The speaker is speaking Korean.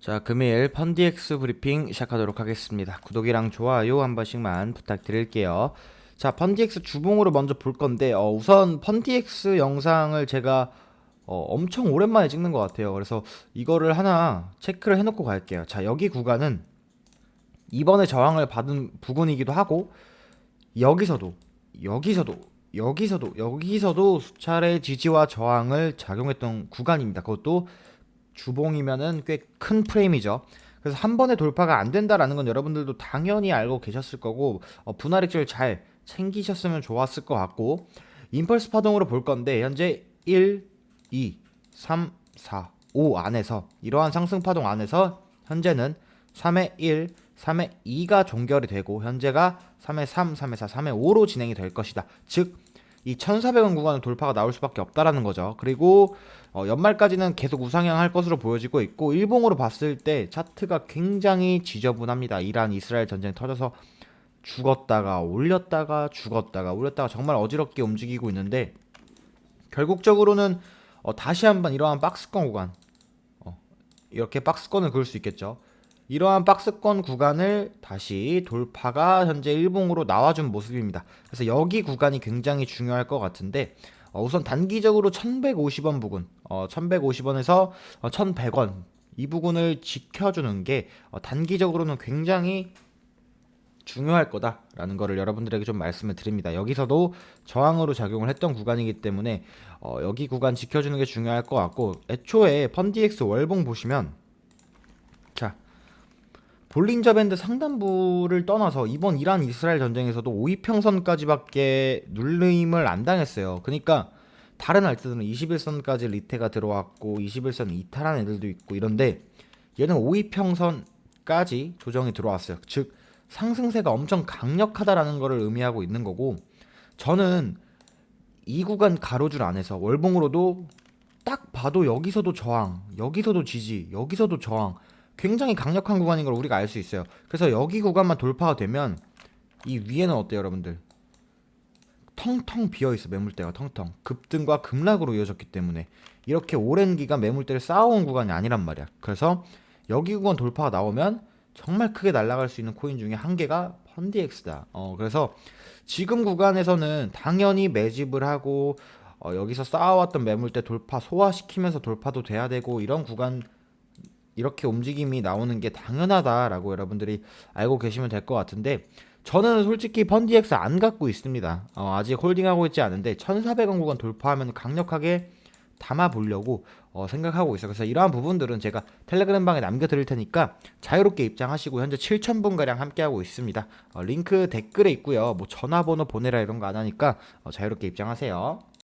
자, 금일 펀디엑스 브리핑 시작하도록 하겠습니다. 구독이랑 좋아요 한 번씩만 부탁드릴게요. 자, 펀디엑스 주봉으로 먼저 볼 건데, 어, 우선 펀디엑스 영상을 제가 어, 엄청 오랜만에 찍는 것 같아요. 그래서 이거를 하나 체크를 해놓고 갈게요. 자, 여기 구간은 이번에 저항을 받은 부근이기도 하고, 여기서도, 여기서도, 여기서도, 여기서도 수차례 지지와 저항을 작용했던 구간입니다. 그것도 주봉이면은 꽤 큰 프레임이죠. 그래서 한 번에 돌파가 안 된다라는 건 여러분들도 당연히 알고 계셨을 거고 어, 분할 액절 잘 챙기셨으면 좋았을 것 같고 임펄스 파동으로 볼 건데 현재 1, 2, 3, 4, 5 안에서 이러한 상승 파동 안에서 현재는 3의 1, 3의 2가 종결이 되고 현재가 3의 3, 3의 4, 3의 5로 진행이 될 것이다. 즉 이 1,400원 구간은 돌파가 나올 수밖에 없다라는 거죠. 그리고 어, 연말까지는 계속 우상향할 것으로 보여지고 있고 일봉으로 봤을 때 차트가 굉장히 지저분합니다. 이란 이스라엘 전쟁 터져서 죽었다가 올렸다가 죽었다가 올렸다가 정말 어지럽게 움직이고 있는데 결국적으로는 어, 다시 한번 이러한 박스권 구간 어, 이렇게 박스권을 그을 수 있겠죠. 이러한 박스권 구간을 다시 돌파가 현재 일봉으로 나와준 모습입니다. 그래서 여기 구간이 굉장히 중요할 것 같은데 어, 우선 단기적으로 1150원 부근 어, 1150원에서 어, 1100원 이 부분을 지켜주는 게 어, 단기적으로는 굉장히 중요할 거다라는 거를 여러분들에게 좀 말씀을 드립니다. 여기서도 저항으로 작용을 했던 구간이기 때문에 어, 여기 구간 지켜주는 게 중요할 것 같고 애초에 펀디엑스 월봉 보시면 자 볼린저 밴드 상단부를 떠나서 이번 이란 이스라엘 전쟁에서도 5위 평선까지밖에 눌림을 안 당했어요. 그러니까 다른 알트들은 21선까지 리테가 들어왔고 21선 이탈한 애들도 있고 이런데 얘는 5위 평선까지 조정이 들어왔어요. 즉 상승세가 엄청 강력하다라는 것을 의미하고 있는 거고 저는 이 구간 가로줄 안에서 월봉으로도 딱 봐도 여기서도 저항, 여기서도 지지, 여기서도 저항 굉장히 강력한 구간인 걸 우리가 알 수 있어요. 그래서 여기 구간만 돌파가 되면 이 위에는 어때요, 여러분들? 텅텅 비어 있어 매물대가 텅텅 급등과 급락으로 이어졌기 때문에 이렇게 오랜 기간 매물대를 쌓아온 구간이 아니란 말이야. 그래서 여기 구간 돌파가 나오면 정말 크게 날아갈 수 있는 코인 중에 한 개가 펀디엑스다. 어 그래서 지금 구간에서는 당연히 매집을 하고 어, 여기서 쌓아왔던 매물대 돌파 소화시키면서 돌파도 돼야 되고 이런 구간 이렇게 움직임이 나오는 게 당연하다라고 여러분들이 알고 계시면 될 것 같은데 저는 솔직히 펀디엑스 안 갖고 있습니다. 어, 아직 홀딩하고 있지 않은데 1,400원 구간 돌파하면 강력하게 담아 보려고 어, 생각하고 있어요. 그래서 이러한 부분들은 제가 텔레그램 방에 남겨드릴 테니까 자유롭게 입장하시고 현재 7,000분 가량 함께하고 있습니다. 어, 링크 댓글에 있고요. 뭐 전화번호 보내라 이런 거 안 하니까 어, 자유롭게 입장하세요.